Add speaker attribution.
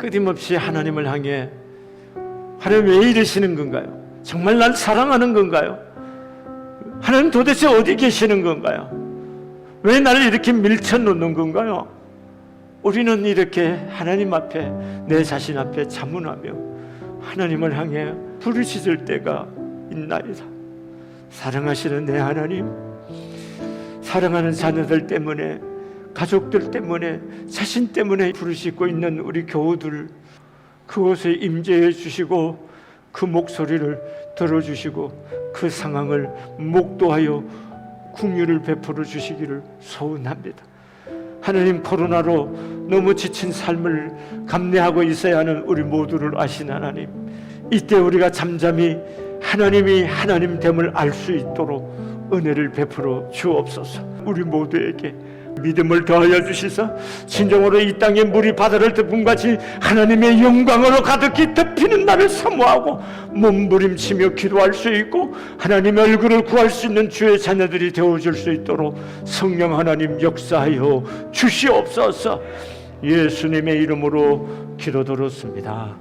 Speaker 1: 끊임없이 하나님을 향해 하나님 왜 이러시는 건가요? 정말 날 사랑하는 건가요? 하나님 도대체 어디 계시는 건가요? 왜 나를 이렇게 밀쳐놓는 건가요? 우리는 이렇게 하나님 앞에 내 자신 앞에 자문하며 하나님을 향해 부르짖을 때가 있나이다. 사랑하시는 내 하나님, 사랑하는 자녀들 때문에 가족들 때문에 자신 때문에 부르짖고 있는 우리 교우들 그곳에 임재해 주시고 그 목소리를 들어주시고 그 상황을 목도하여 궁유를 베풀어 주시기를 소원합니다. 하나님 코로나로 너무 지친 삶을 감내하고 있어야 하는 우리 모두를 아신 하나님 이때 우리가 잠잠히 하나님이 하나님 됨을 알 수 있도록 은혜를 베풀어 주옵소서 우리 모두에게 믿음을 더하여 주시사 진정으로 이 땅의 물이 바다를 덮은 같이 하나님의 영광으로 가득히 덮이는 나를 사모하고 몸부림치며 기도할 수 있고 하나님의 얼굴을 구할 수 있는 주의 자녀들이 되어줄 수 있도록 성령 하나님 역사하여 주시옵소서. 예수님의 이름으로 기도 들었습니다